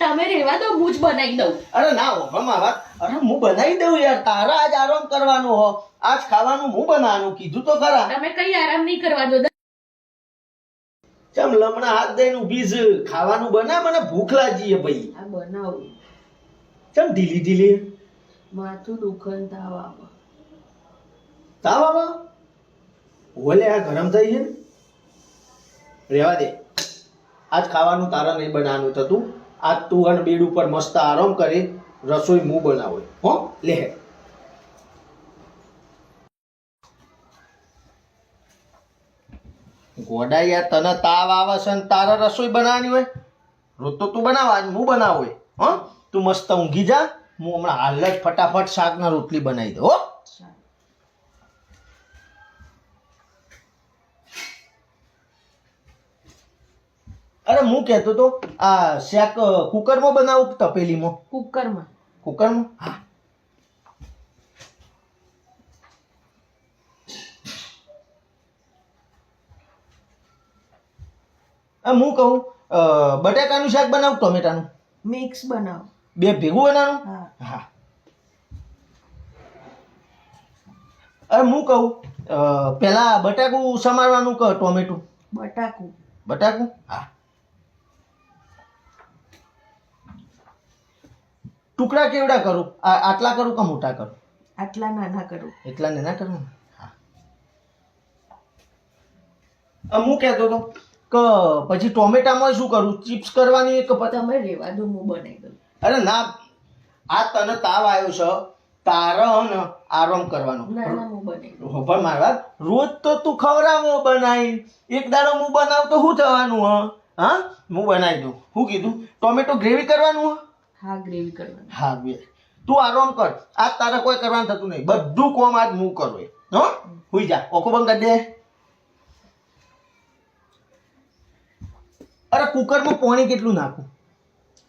તમે રહેવા દો હું જ બનાવી દઉં. અરે ના હોભળમાં વાત અરે હું બનાવી દઉં યાર તારા આજ આરામ કરવાનો હો. આજ ખાવાનું હું બનાવવાનું કીધું તો ખરા. તમે કઈ આરામ નહીં કરવા દો. ચમ લમણા હાથ દઈને ઊભી છે ખાવાનું બના મને ભૂખ લાગી છે ભાઈ. આ બનાવું. ચમ ઢીલી ઢીલી. માથું દુખન તાવ આવે તાવ આવે ઓલે આ ગરમ થઈ છે રેવા દે. આજ ખાવાનું તારા નહીં બનાવવાનું થતું. આજ તું અને બેડ ઉપર મસ્ત આરામ કરી, રસોઈ હું બનાવો. હો, લે. ગોડા યાર તને તાવ આવે છે ને તારે રસોઈ બનાવવાની હોય? રોજ તો તું બનાવ, આજ હું બનાવો હો, તું મસ્ત ઊંઘી જા હું હમણાં હાલ જ ફટાફટ શાકના રોટલી બનાવી દઉં, હો. અરે હું કહેતો તો આ શાક કુકરમાં બનાવું તપેલીમાં? કુકરમાં. કુકરમાં? હા. આ હું કહું બટાકાનું શાક બનાવું ટોમેટાનું? મિક્સ બનાવ. બે ભેગું બનાવું? હા. હા. અરે હું કહું પહેલા બટાકું સમારવાનું કહો ટોમેટું? બટાકું. બટાકું? હા. ટુકડા કેવડા કરું? આટલા કરું કે મોટા કરું? આટલા નાના કરું. એટલા ને ના? કરું હા હું કહેતો હતો કે પછી ટોમેટામાં શું કરું? ચિપ્સ કરવાની કે પછી? તમે રેવા દો હું બનાવી દઉં. અરે ના આ તને તાવ આવ્યો છે. તારે ને આરામ કરવાનો. પણ મારવા રોજ તો તું ખવડાવો બનાવી એક દાડો હું બનાવ તો શું થવાનું હ. હા? હું બનાવી દઉં. શું કીધું ટોમેટો ગ્રેવી કરવાનું હ? હા ગ્રેવી કરવાનું. હા બે તું આરામ કર. આજ તારે કોઈ કરવાનું થતું નહીં. બધું કોમ આજ હું કરું હો? હુઈ જા. ઓકો બંધ કરી દે. અરે કુકરમાં પાણી કેટલું નાખું?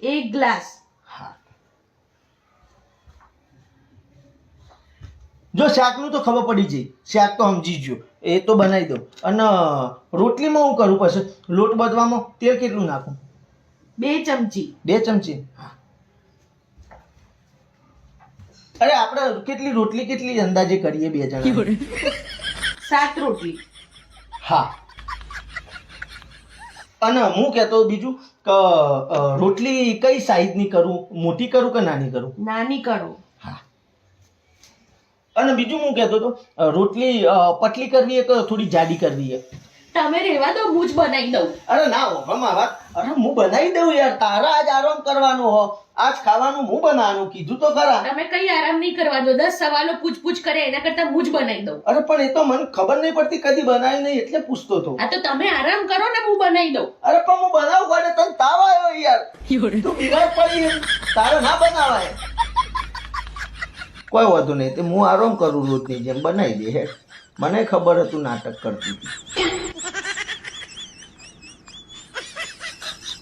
એક ગ્લાસ. હા. જો શાકનું તો ખબર પડી જઈ. શાક તો સમજી ગયો. એ તો બનાવી દઉં. અને રોટલીમાં હું કરું? પછી લોટ બધવામાં તેલ કેટલું નાખું? બે ચમચી. બે ચમચી? હા. અરે આપણે કેટલી રોટલી કેટલી અંદાજે કરીએ બે જણા સાત રોટલી. હા. અને હું કહેતો બીજું કે રોટલી કઈ સાઈઝની કરું? મોટી કરું કે નાની કરું? નાની કરો. હા. અને બીજું હું કહેતો હતો રોટલી પટલી પતલી કરવી કે થોડી જાડી કરવી તમે રહેવા દો હું જ બનાવી દઉં. અરે ના હોભળમાં વાત. અરે હું બનાવી દઉં યાર તારા આજ આરામ કરવાનો હો. આજ ખાવાનું હું બનાવવાનું કીધું તો ખરા. તમે કઈ આરામ નહીં કરવા દો દસ સવાલો પૂછપૂછ કરે એના કરતા હું જ બનાવી દઉં. અરે પણ એ તો મને ખબર નહીં પડતી કદી બનાવી નહીં એટલે પૂછતો તો. આ તો તમે આરામ કરો ને હું બનાવી દઉં. અરે પણ હું બનાવું પડે તને તાવ આવ્યો યાર. તું બીમાર પડી તારો તારે ના બનાવાય. કોઈ વાંધો નહીં તે હું આરામ કરું રોજની જેમ બનાવી દે હે. મને ખબર હતું નાટક કરતી હતી.